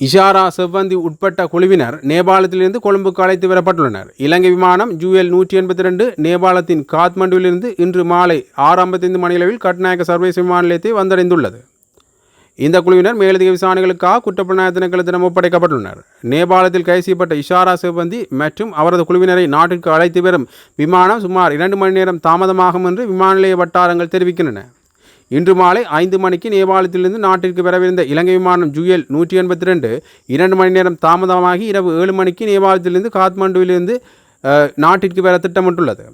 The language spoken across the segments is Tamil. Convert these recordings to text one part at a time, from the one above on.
இஷாரா செவ்வந்தி உட்பட்ட குழுவினர் நேபாளத்திலிருந்து கொழும்புக்கு அழைத்து வரப்பட்டுள்ளனர். இலங்கை விமானம் ஜூஎல் நூற்றி எண்பத்தி ரெண்டு நேபாளத்தின் காத்மண்டுவிலிருந்து இன்று மாலை ஆறு ஐம்பத்தைந்து மணியளவில் கட்நாயக சர்வதேச விமான நிலையத்தை வந்தடைந்துள்ளது. இந்த குழுவினர் மேலதிக விசாரணைகளுக்காக குற்றப்புலனாய்வு திணைக்களத்திடம் ஒப்படைக்கப்பட்டுள்ளனர். நேபாளத்தில் கைது செய்யப்பட்ட இஷாரா சிவந்தி மற்றும் அவரது குழுவினரை நாட்டிற்கு அழைத்து வரும் விமானம் சுமார் இரண்டு மணி நேரம் தாமதமாகும் என்று விமான நிலைய வட்டாரங்கள் தெரிவிக்கின்றன. இன்று மாலை ஐந்து மணிக்கு நேபாளத்திலிருந்து நாட்டிற்கு வரவிருந்த இலங்கை விமானம் ஜுஎல் நூற்றி எண்பத்தி ரெண்டு இரண்டு மணி நேரம் தாமதமாகி இரவு ஏழு மணிக்கு நேபாளத்திலிருந்து காத்மாண்டுவிலிருந்து நாட்டிற்கு வர திட்டமிட்டுள்ளது.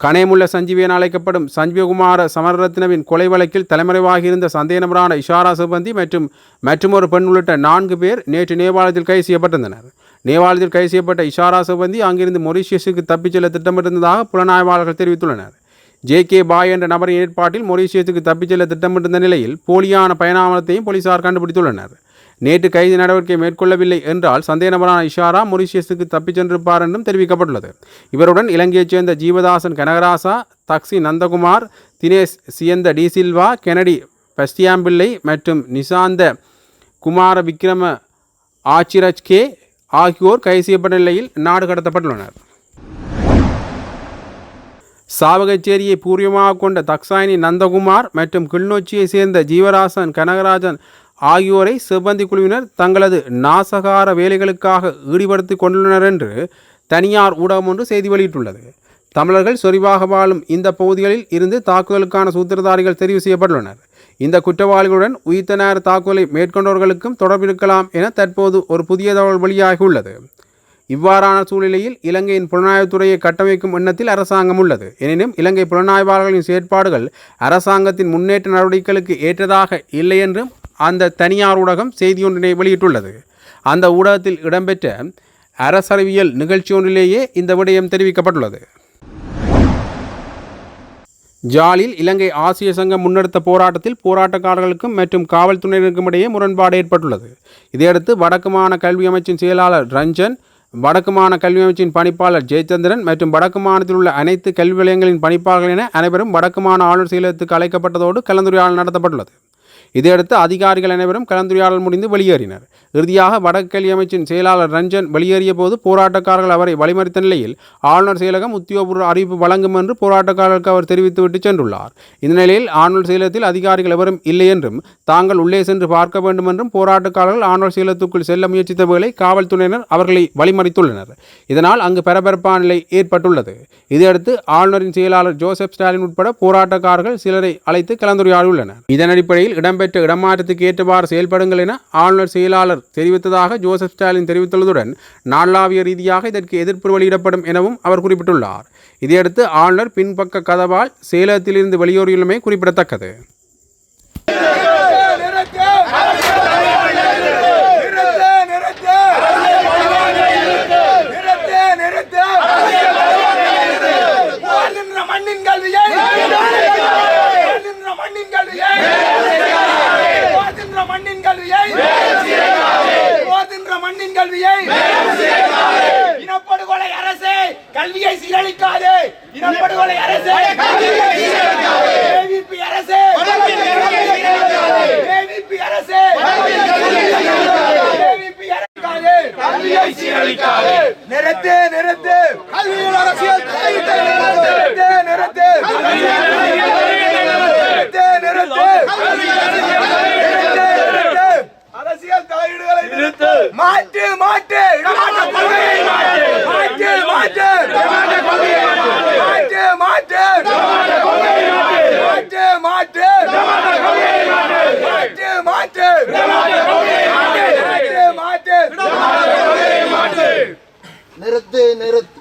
கனேமுள்ள சஞ்சீவி என அழைக்கப்படும் சஞ்சீவகுமார சமரரத்னவின் கொலை வழக்கில் தலைமறைவாகியிருந்த சந்தேக நபரான இஷாரா சிபந்தி மற்றும் மற்றுமொரு பெண் உள்ளிட்ட நான்கு பேர் நேற்று நேபாளத்தில் கைது செய்யப்பட்டிருந்தனர். நேபாளத்தில் கைது செய்யப்பட்ட இஷாரா சிபந்தி அங்கிருந்து மொரிஷியஸுக்கு தப்பிச் செல்ல திட்டமிட்டிருந்ததாக புலனாய்வாளர்கள் தெரிவித்துள்ளனர். ஜே கே பாய் என்ற நபரின் ஏற்பாட்டில் மொரீஷியஸுக்கு தப்பிச் செல்ல திட்டமிட்டிருந்த நிலையில் போலியான பயணாமலத்தையும் போலீசார் கண்டுபிடித்துள்ளனர். நேற்று கைது நடவடிக்கை மேற்கொள்ளவில்லை என்றால் சந்தேக நபரான இஷாரா மொரிஷியஸுக்கு தப்பிச் சென்றிருப்பார் என்றும் தெரிவிக்கப்பட்டுள்ளது. இவருடன் இலங்கையைச் சேர்ந்த ஜீவதாசன் கனகராசா தக்சி நந்தகுமார் தினேஷ் சியந்த டி சில்வா கெனடி பஸ்டியாம்பிள்ளை மற்றும் நிசாந்த குமார விக்ரம ஆச்சிரஜ் கே ஆகியோர் கைது செய்யப்பட்ட நிலையில் நாடு கடத்தப்பட்டுள்ளனர். சாவகச்சேரியை பூர்வமாக கொண்ட தக்சாயினி நந்தகுமார் மற்றும் கிளிநொச்சியை சேர்ந்த ஜீவராசன் கனகராஜன் ஆகியோரை செவ்வந்தி குழுவினர் தங்களது நாசகார வேலைகளுக்காக ஈடுபடுத்தி கொண்டுள்ளனர் என்று தனியார் ஊடகம் ஒன்று செய்தி வெளியிட்டுள்ளது. தமிழர்கள் சொரிவாக வாழும் இந்த பகுதிகளில் இருந்து தாக்குதலுக்கான சூத்திரதாரிகள் தெரிவு செய்யப்பட்டுள்ளனர். இந்த குற்றவாளிகளுடன் உயிர்த்த நேர தாக்குதலை மேற்கொண்டவர்களுக்கும் தொடர்பு இருக்கலாம் என தற்போது ஒரு புதிய தகவல் வெளியாகியுள்ளது. இவ்வாறான சூழ்நிலையில் இலங்கையின் புலனாய்வுத்துறையை கட்டமைக்கும் எண்ணத்தில் அரசாங்கம் உள்ளது. எனினும் இலங்கை புலனாய்வாளர்களின் செயற்பாடுகள் அரசாங்கத்தின் முன்னேற்ற நடவடிக்கைகளுக்கு ஏற்றதாக இல்லை என்றும் அந்த தனியார் ஊடகம் செய்தியொன்றினை வெளியிட்டுள்ளது. அந்த ஊடகத்தில் இடம்பெற்ற அரசறிவியல் நிகழ்ச்சியொன்றிலேயே இந்த விடயம் தெரிவிக்கப்பட்டுள்ளது. ஜாலில் இலங்கை ஆசிய சங்கம் முன்னெடுத்த போராட்டத்தில் போராட்டக்காரர்களுக்கும் மற்றும் காவல்துறையினருக்கும் இடையே முரண்பாடு ஏற்பட்டுள்ளது. இதையடுத்து வடக்கு மாகாண கல்வி அமைச்சின் செயலாளர் ரஞ்சன் வடக்கு மாகாண கல்வி அமைச்சின் பணிப்பாளர் ஜெயச்சந்திரன் மற்றும் வடக்கு மாநிலத்தில் உள்ள அனைத்து கல்வி நிலையங்களின் பணிப்பாளர்கள் என அனைவரும் வடக்கு மாகாண ஆளுநர் செயலகத்துக்கு அழைக்கப்பட்டதோடு கலந்துரையாடல் நடத்தப்பட்டுள்ளது. இதையடுத்து அதிகாரிகள் அனைவரும் கலந்துரையாடல் முடிந்து வெளியேறினர். இறுதியாக வடக்கு அமைச்சின் செயலாளர் ரஞ்சன் வெளியேறிய போது போராட்டக்காரர்கள் அவரை வழிமறித்த நிலையில் ஆளுநர் செயலகம் உத்தியோகபூர்வ அறிவிப்பு வழங்கும் என்று போராட்டக்காரர்களுக்கு அவர் தெரிவித்துவிட்டு சென்றுள்ளார். இந்த நிலையில் ஆளுநர் செயலகத்தில் அதிகாரிகள் எவரும் இல்லை என்றும் தாங்கள் உள்ளே சென்று பார்க்க வேண்டும் என்றும் போராட்டக்காரர்கள் ஆளுநர் செயலகத்துக்குள் செல்ல முயற்சித்த வேளை காவல்துறையினர் அவர்களை வழிமறித்துள்ளனர். இதனால் அங்கு பரபரப்பான நிலை ஏற்பட்டுள்ளது. இதையடுத்து ஆளுநரின் செயலாளர் ஜோசப் ஸ்டாலின் உட்பட போராட்டக்காரர்கள் சிலரை அழைத்து கலந்துரையாடியுள்ளனர். இதன் அடிப்படையில் இடம்பெற்ற இடமாற்றத்துக்கு ஏற்றவாறு செயல்படுங்கள் என ஆளுநர் செயலாளர் தெரிவித்ததாக ஜோசப் ஸ்டாலின் தெரிவித்துள்ளதுடன் நாளாவிய ரீதியாக இதற்கு எதிர்ப்பு வெளியிடப்படும் எனவும் அவர் குறிப்பிட்டுள்ளார். இதையடுத்து ஆளுநர் பின்பக்க கதவால் சேலத்திலிருந்து வெளியேறியுள்ளமை குறிப்பிடத்தக்கது மண்ணின் கல்வியை மண்ணின் கல்வியை போதின்ற மண்ணின் கல்வியை போதின்ற மண்ணின் கல்வியை இனப்படுகொலை அரசே கல்வியை சீரழிக்காதே இனப்படுகொலை அரசே ஏவிபி அரசே ஏவிபி அரசே ஏவிபி அரசே கல்வியை சீரழிக்காதே. நிறுத்து நிறுத்து. கல்வியில் அரசியல் நிறுத்து. நிறுத்து நிறுத்து. நிறுத்து அரசியல் தலையீடுகளை நிறுத்து. மாற்று மாற்று இடமாற்ற கொள்கையை மாற்று மாற்று மாற்று இடமாற்ற கொள்கையை மாற்று மாற்று இடமாற்ற கொள்கையை மாற்று மாற்று இடமாற்ற கொள்கையை மாற்று மாற்று இடமாற்ற கொள்கையை மாற்று மாற்று இடமாற்ற கொள்கையை மாற்று நிறுத்து நிறுத்து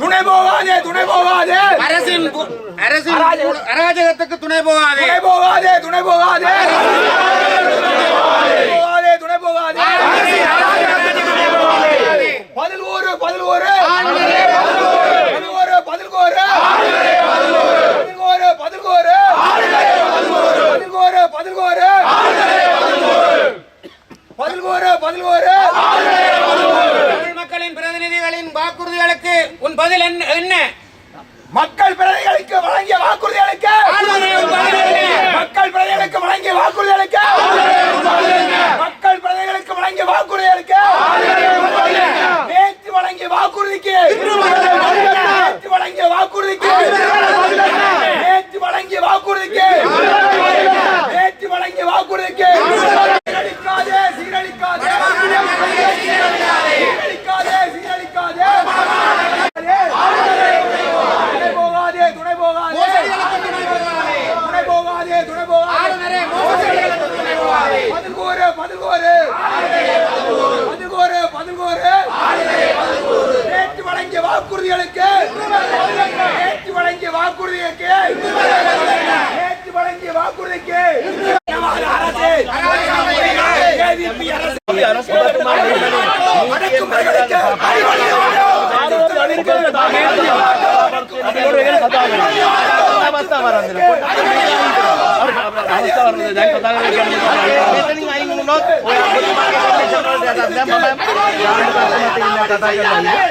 துணை போகாதே துணை போகாதே. அரசின் அரசின் அராஜகத்துக்கு துணை போகாதே. துணை போகாதே துணை போகாதே பதில் ஊரு பதில் ஊரு பதில் ஊரு பதில் கோரு பதில் கோரு பதில் கோரு பதில் கோரு பதில் கோரு பதில் கோரு பதில் கோரு தமிழ் மக்களின் பிரதிநிதிகளின் வாக்குறுதிகளுக்கு உன் பதில் என்ன என்ன மக்கள் பிரதிகளுக்கு வழங்கிய வாக்குறுதிகளுக்கு ஆளுநரே, உன் பதில் என்ன? மக்கள் பிரதிகளுக்கு வழங்கிய வாக்குறுதிகளுக்கு ಕೊಡೋದಕ್ಕೆ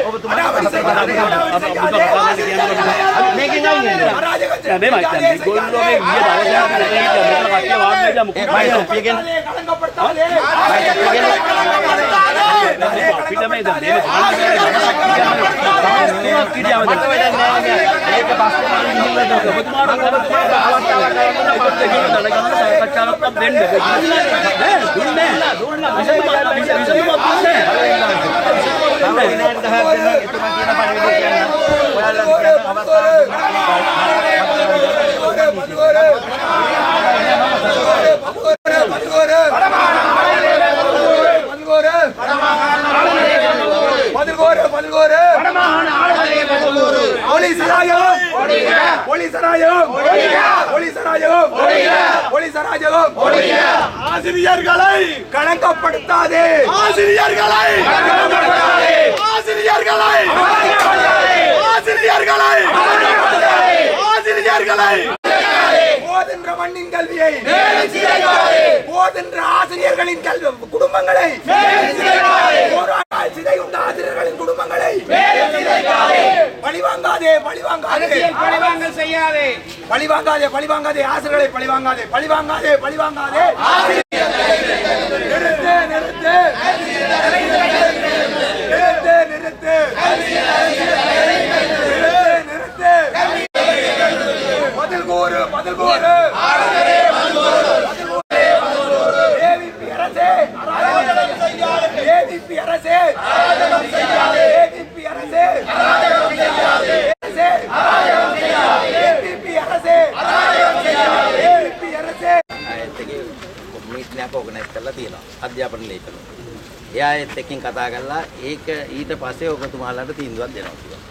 ඔබ තුමා මේකෙන් අයින් වෙනවා. නෑ මේ මචං මේගොල්ලෝ මේ ගිය දවසේ කරලා ඉන්න. මෙතන කට්ටිය වාඩි වෙලා මොකක්ද මේ කියන්නේ? සාකච්ඡාවක් දෙන්න දුන්නේ විසඳුමක් දුන්නේ විනාඩි 10ක් දෙනවා එතුමා කියන පණිවිඩය කියන්න ඔයාලා කරන අවස්ථාව ஆசிரியர்களை கலங்கப்படுத்தாதே. ஆசிரியர்களை ஆசிரியர்களை ஆசிரியர்களை ஆசிரியர்களை போதென்ற மண்ணின் கல்வியை. போதென்ற ஆசிரியர்களின் கல்வி குடும்பங்களை. போராட்டால் சிதையுண்ட ஆசிரியர்களின் குடும்பங்களை. பழிவாங்காதே பழிவாங்காதே. பழிவாங்கல் செய்யாதே. பழிவாங்காதே பழிவாங்காதே. ஆசிரியர்களை பழிவாங்காதே பழிவாங்காதே பழிவாங்காதே. நிறுத்து நிறுத்து. මීට්නයක් ඕගනයිස් කරලා තියෙනවා අධ්‍යාපන ලේඛන. එයා ඒත් එක්කින් කතා කරලා ඒක ඊට පස්සේ ඔබතුමාලාට තීන්දුවක් දෙනවා කියලා.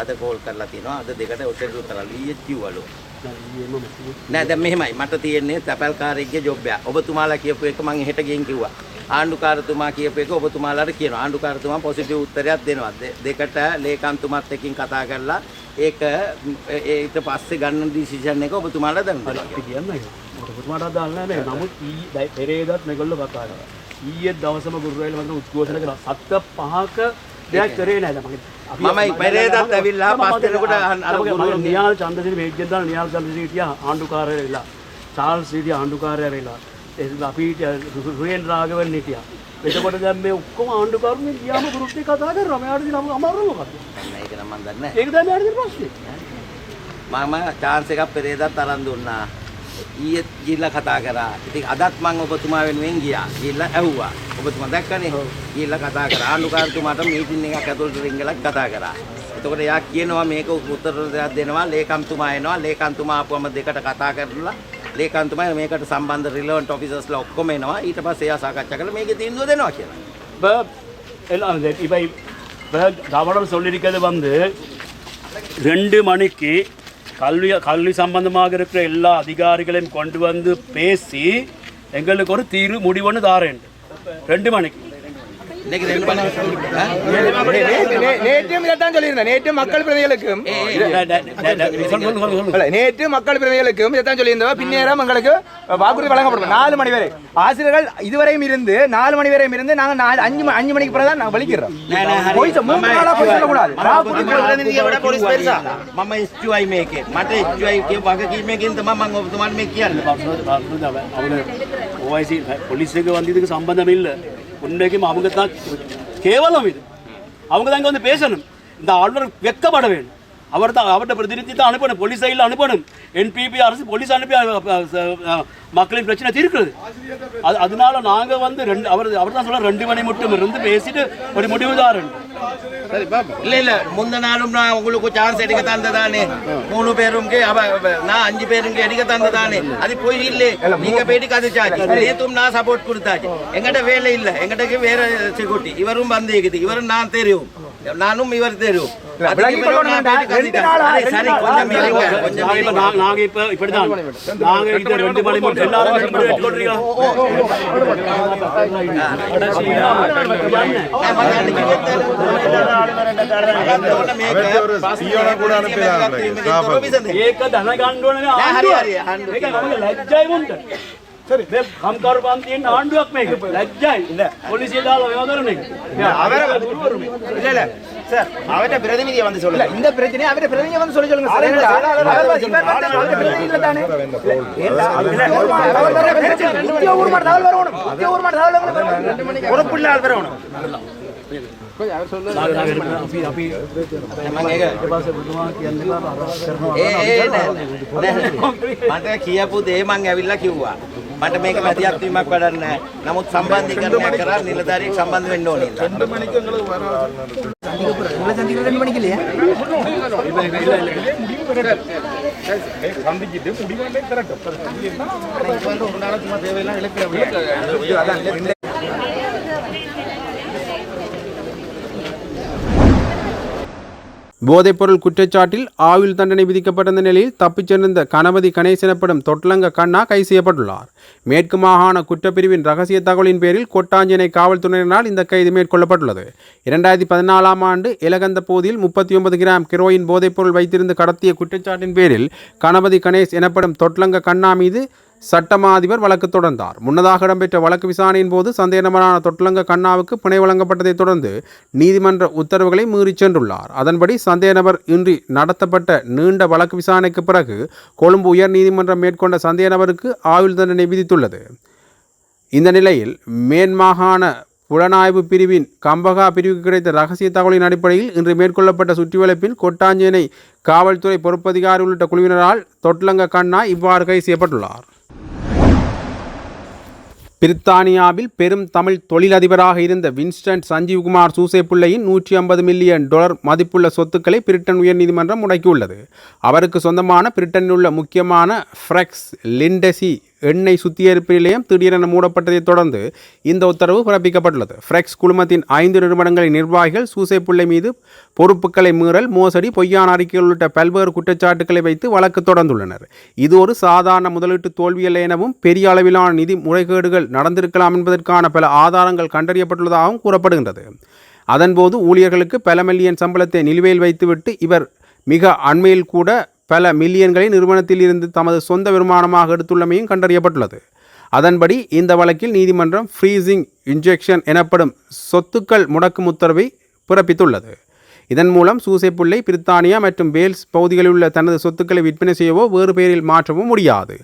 අද කෝල් කරලා තියෙනවා අද දෙකට ඔටෙල් උතරලා ඊයේ කිව්වලු. නෑ දැන් මෙහෙමයි මට තියෙන්නේ තැපල්කාරයෙක්ගේ ජොබ් එක. ඔබතුමාලා කියපු එක මම හෙට ගෙන් කිව්වා. ආණ්ඩුකාරතුමා කියපු එක ඔබතුමාලාට කියනවා. ආණ්ඩුකාරතුමා පොසිටිව් උත්තරයක් දෙනවා. දෙකට ලේකම්තුමත් එක්කින් කතා කරලා ඒක ඊට පස්සේ ගන්න ඩිසිෂන් එක ඔබතුමාලා දැනුම් දෙනවා. අපි කියන්න ඔබතුමාට නැහැ නේ. නමුත් ඊ පෙරේදත් මේගොල්ලෝ කතා කරා. ඊයේ දවසම ගුරුවරයල මම උද්ඝෝෂණ කළා. සත්‍ය පහක දෙයක් කරේ නැහැ. දැන් මම මමයි පෙරේදත් ඇවිල්ලා පස් දෙනෙකුට අර නියාල් චන්ද්‍රසිරි වේග්ගෙන් දාලා නියාල් චන්ද්‍රසිරි හිටියා ආණ්ඩුකාරය වෙලා. චාල්ස් හිටියා ආණ්ඩුකාරය වෙලා. ඒ අපි රුවෙන් රාගවල් හිටියා. එතකොට දැන් මේ ඔක්කොම ආණ්ඩුකාරුන් ගියාම ගෲප් එකේ කතා කරනවා. මෙයාට දින අමාරු මොකක්ද? ඒක නම් මම දන්නේ නැහැ. ඒක තමයි මෙයාට ප්‍රශ්නේ. මම chance එකක් පෙරේදත් අරන් දුන්නා. ඊයේ ගිහිල්ලා කතා කරා. ඉතින් අදත් මම ඔබතුමා වෙනුවෙන් ගියා. ගිහිල්ලා ඇහුවා. ඔබතුමා දැක්කනේ. ගිහිල්ලා කතා කරා. ආණ්ඩුකාරතුමාට මීටින් එකක් ඇතුළට රින්ගලක් කතා කරා. එතකොට එයා කියනවා මේක උත්තර දෙයක් දෙනවා. ලේකම්තුමා එනවා. ලේකම්තුමා ආපුවම දෙකට කතා කරලා ලේකම්තුමා මේකට සම්බන්ධ රිලෙවන්ට් ඔෆිසර්ස්ලා ඔක්කොම එනවා. ඊට පස්සේ එයා සාකච්ඡා කරලා මේකේ තීන්දුව දෙනවා කියලා. இப்போ எல்லாம் இந்த இப்போ இப்போ கவனம் சொல்லியிருக்கிறது வந்து ரெண்டு மணிக்கு கல்வி கல்வி சம்பந்தமாக இருக்கிற எல்லா அதிகாரிகளையும் கொண்டு வந்து பேசி எங்களுக்கு ஒரு தீர்வு முடிவுன்னு தாரேன். ரெண்டு மணிக்கு. நேற்று தான் சொல்லியிருந்தேன் மக்கள் பிரதிகளுக்கும் நேற்று மக்கள் பிரதிகளுக்கும் சொல்லியிருந்தோம் பின்னேரம் எங்களுக்கு வழங்கப்படும் நாலு மணி வரை ஆசிரியர்கள் இதுவரையும் இருந்து நாலு மணி வரையும் இருந்து நாங்கள் அஞ்சு அஞ்சு மணிக்கு பிறகு தான் நாங்கள் வலிக்கிறோம் போலீஸுக்கு வந்து இதுக்கு சம்பந்தம் இல்லை உண்மைக்கும் அவங்க தான் கேவலம் இது. அவங்க தான் இங்கே வந்து பேசணும். இந்த ஆளுநர் வெக்கப்பட வேண்டும். அவர் தான் அவர்கிட்ட பிரதிநிதி தான் அனுப்பணும். போலீஸ் சைடில் அனுப்பணும். என்பிபி அரசு போலீஸ் அனுப்பி மக்களின் பிரச்சனை தீர்க்கிறது அது அதனால நாங்க வந்து ரெண்டு அவர் அவர் தான் சொல்ல ரெண்டு மணி மட்டும் இருந்து பேசிட்டு ஒரு முடிவு தான் இல்ல இல்ல முந்த நாளும் நான் உங்களுக்கு சான்ஸ் எடுக்க தந்ததானே. மூணு அவ- நான் அஞ்சு பேருக்கு எடுக்க தந்ததானே. அது போய் இல்ல நீங்க போயிட்டு கதைச்சாச்சு. நேத்தும் நான் சப்போர்ட் கொடுத்தாச்சு. எங்கிட்ட வேலை இல்ல. எங்கிட்ட வேற செக்யூரிட்டி இவரும் வந்திருக்குது இவரும் நான் தெரியும். நானும் இவர் தெரியும் நாங்க හරි, ආණ්ඩුව. හරි, ආණ්ඩුව ඒක නමගේ ලැජ්ජයි මුන්ට. මේ කම්කරු පන්තියෙන් ආණ්ඩුවක් මේක. ලැජ්ජයි. පොලිසිය දාලා මේවා කරන එක. இல்ல இல்ல சார் அவர்ட்ட பிரதிநிதியை வந்து சொல்லுங்க இந்த பிரச்சனை அவர்ட்ட பிரதிநிதியை வந்து சொல்ல சொல்லுங்க சார் இவர் வந்து- இவர் வந்து அவர்ட்ட பிரதிநிதி இல்ல தானே இல்ல, அவர் வர பிரச்சனை. முக்கிய ஊர் மாட்டு தகவல் வரணும் முக்கிய ஊர் மாட்டு தகவல் வரணும் பொறுப்புள்ள ஆள் வரணும் මට කියපු දේ මං ඇවිල්ලා කිව්වා. මට මේක මැදිහත් වීමක් වැඩක් නැහැ. නමුත් සම්බන්ධීකරණය කරා නිලධාරියෙක් සම්බන්ධ වෙන්න ඕනේ. போதைப்பொருள் குற்றச்சாட்டில் ஆயுள் தண்டனை விதிக்கப்பட்டிருந்த நிலையில் தப்பிச் சென்றிருந்த கணபதி கணேசன் எனப்படும் தொட்லங்க கண்ணா கைது செய்யப்பட்டுள்ளார். மேற்கு மாகாண குற்றப்பிரிவின் ரகசிய தகவலின் பேரில் கொட்டாஞ்சேனை காவல்துறையினரால் இந்த கைது மேற்கொள்ளப்பட்டுள்ளது. இரண்டாயிரத்தி பதினாலாம் ஆண்டு இலகந்த பகுதியில் முப்பத்தி ஒன்பது கிராம் கிரோயின் போதைப்பொருள் வைத்திருந்து கடத்திய குற்றச்சாட்டின் பேரில் கணபதி கணேஷ் எனப்படும் தொட்லங்க கண்ணா மீது சட்டமா அதிபர் வழக்கு தொடர்ந்தார். முன்னதாக இடம்பெற்ற வழக்கு விசாரணையின் போது சந்தேகநபரான தொட்லங்க கண்ணாவுக்கு பிணை வழங்கப்பட்டதைத் தொடர்ந்து நீதிமன்ற உத்தரவுகளை மீறிச் சென்றுள்ளார். அதன்படி சந்தேகநபர் இன்றி நடத்தப்பட்ட நீண்ட வழக்கு விசாரணைக்கு பிறகு கொழும்பு உயர் நீதிமன்றம் மேற்கொண்ட சந்தேகநபருக்கு ஆயுள் தண்டனை விதித்துள்ளது. இந்த நிலையில் மேன்மாகாண புலனாய்வு பிரிவின் கம்பகா பிரிவுக்கு கிடைத்த ரகசிய தகவலின் அடிப்படையில் இன்று மேற்கொள்ளப்பட்ட சுற்றிவளைப்பில் கொட்டாஞ்சேனை காவல்துறை பொறுப்பதிகாரி உள்ளிட்ட குழுவினரால் தொட்லங்க கண்ணா இவ்வாறு கைது செய்யப்பட்டுள்ளார். பிரித்தானியாவில் பெரும் தமிழ் தொழிலதிபராக இருந்த வின்ஸ்டன் சஞ்சீவ்குமார் சூசேப்பிள்ளையின் நூற்றி ஐம்பது மில்லியன் டாலர் மதிப்புள்ள சொத்துக்களை பிரிட்டன் உயர்நீதிமன்றம் முடக்கியுள்ளது. அவருக்கு சொந்தமான பிரிட்டனில் உள்ள முக்கியமான ஃப்ரெக்ஸ் லிண்டசி எண்ணெய் சுத்திகரிப்பு நிலையம் திடீரென மூடப்பட்டதைத் தொடர்ந்து இந்த உத்தரவு பிறப்பிக்கப்பட்டுள்ளது. ஃப்ரெக்ஸ் குழுமத்தின் ஐந்து நிறுவனங்களின் நிர்வாகிகள் சூசைப்புள்ளை மீது பொறுப்புகளை மீறல் மோசடி பொய்யான அறிக்கைகள் உள்ளிட்ட பல்வேறு குற்றச்சாட்டுகளை வைத்து வழக்கு தொடர்ந்துள்ளனர். இது ஒரு சாதாரண முதலீட்டு தோல்வியல்ல எனவும் பெரிய அளவிலான நிதி முறைகேடுகள் நடந்திருக்கலாம் என்பதற்கான பல ஆதாரங்கள் கண்டறியப்பட்டுள்ளதாகவும் கூறப்படுகின்றது. அதன்போது ஊழியர்களுக்கு பல மில்லியன் சம்பளத்தை நிலுவையில் வைத்துவிட்டு இவர் மிக அண்மையில் கூட பல மில்லியன்களை நிறுவனத்தில் இருந்து தமது சொந்த வருமானமாக எடுத்துள்ளமையும் கண்டறியப்பட்டுள்ளது. அதன்படி இந்த வழக்கில் நீதிமன்றம் ஃப்ரீசிங் இன்ஜெக்ஷன் எனப்படும் சொத்துக்கள் முடக்கும் உத்தரவை பிறப்பித்துள்ளது. இதன் மூலம் சூசைப்புள்ளை பிரித்தானியா மற்றும் வேல்ஸ் பகுதிகளில் உள்ள தனது சொத்துக்களை விற்பனை செய்யவோ வேறு பெயரில் மாற்றவோ முடியாது.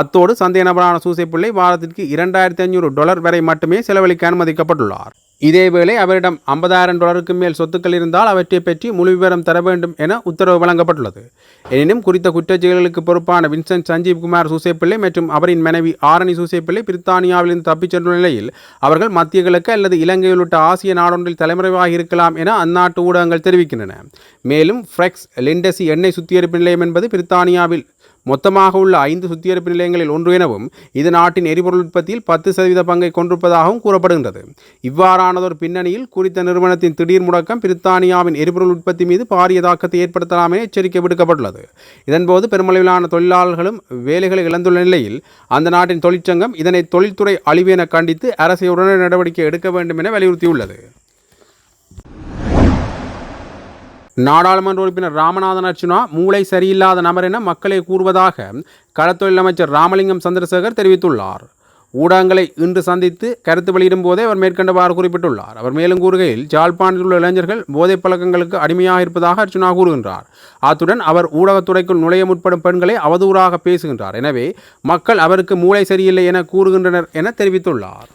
அத்தோடு சந்தேக நபரான சூசைப்புள்ளை வாரத்திற்கு இரண்டாயிரத்தி ஐநூறு டாலர் வரை மட்டுமே செலவழிக்க அனுமதிக்கப்பட்டுள்ளார். இதேவேளை அவரிடம் ஐம்பதாயிரம் டாலருக்கும் மேல் சொத்துக்கள் இருந்தால் அவற்றை பற்றி முழு விவரம் தர வேண்டும் என உத்தரவு வழங்கப்பட்டுள்ளது. எனினும் குறித்த குற்றச்செயல்களுக்கு பொறுப்பான வின்சென்ட் சஞ்சீவ் குமார் சூசேப்பிள்ளை மற்றும் அவரின் மனைவி ஆரணி சூசேப்பிள்ளை பிரித்தானியாவிலிருந்து தப்பிச் சென்ற நிலையில் அவர்கள் மத்திய கிழக்கு அல்லது இலங்கை உள்ளிட்ட ஆசிய நாடொன்றில் தலைமறைவாக இருக்கலாம் என அந்நாட்டு ஊடகங்கள் தெரிவிக்கின்றன. மேலும் ஃப்ரெக்ஸ் லிண்டசி எண்ணெய் சுத்திகரிப்பு நிலையம் என்பது பிரித்தானியாவில் மொத்தமாக உள்ள ஐந்து சுத்திகரிப்பு நிலையங்களில் ஒன்று எனவும் இது நாட்டின் எரிபொருள் உற்பத்தியில் பத்து சதவீத பங்கை கொண்டிருப்பதாகவும் கூறப்படுகின்றது. இவ்வாறானதொரு பின்னணியில் குறித்த நிறுவனத்தின் திடீர் முடக்கம் பிரித்தானியாவின் எரிபொருள் உற்பத்தி மீது பாரிய தாக்கத்தை ஏற்படுத்தலாம் என எச்சரிக்கை விடுக்கப்பட்டுள்ளது. இதன்போது பெருமளவிலான தொழிலாளர்களும் வேலைகளை இழந்துள்ள நிலையில் அந்த நாட்டின் தொழிற்சங்கம் இதனை தொழில்துறை அழிவு என கண்டித்து அரசை உடனடி நடவடிக்கை எடுக்க வேண்டும் என வலியுறுத்தியுள்ளது. நாடாளுமன்ற உறுப்பினர் ராமநாதன் அர்ச்சுனா மூளை சரியில்லாத நபர் என மக்களை கூறுவதாக களத்தொழில் அமைச்சர் ராமலிங்கம் சந்திரசேகர் தெரிவித்துள்ளார். ஊடகங்களை இன்று சந்தித்து கருத்து வெளியிடும் போதே அவர் மேற்கண்டவாறு குறிப்பிட்டுள்ளார். அவர் மேலும் கூறுகையில் ஜாழ்ப்பாணத்தில் உள்ள இளைஞர்கள் போதைப் பழக்கங்களுக்கு அடிமையாக இருப்பதாக அர்ச்சுனா கூறுகின்றார். அத்துடன் அவர் ஊடகத்துறைக்குள் நுழைய முற்படும் பெண்களை அவதூறாக பேசுகின்றார். எனவே மக்கள் அவருக்கு மூளை சரியில்லை என கூறுகின்றனர் என தெரிவித்துள்ளார்.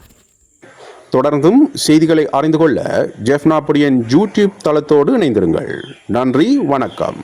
தொடர்ந்தும் செய்திகளை அறிந்து கொள்ள ஜெஃப்னாப்புடியன் யூடியூப் தளத்தோடு இணைந்திருங்கள். நன்றி வணக்கம்.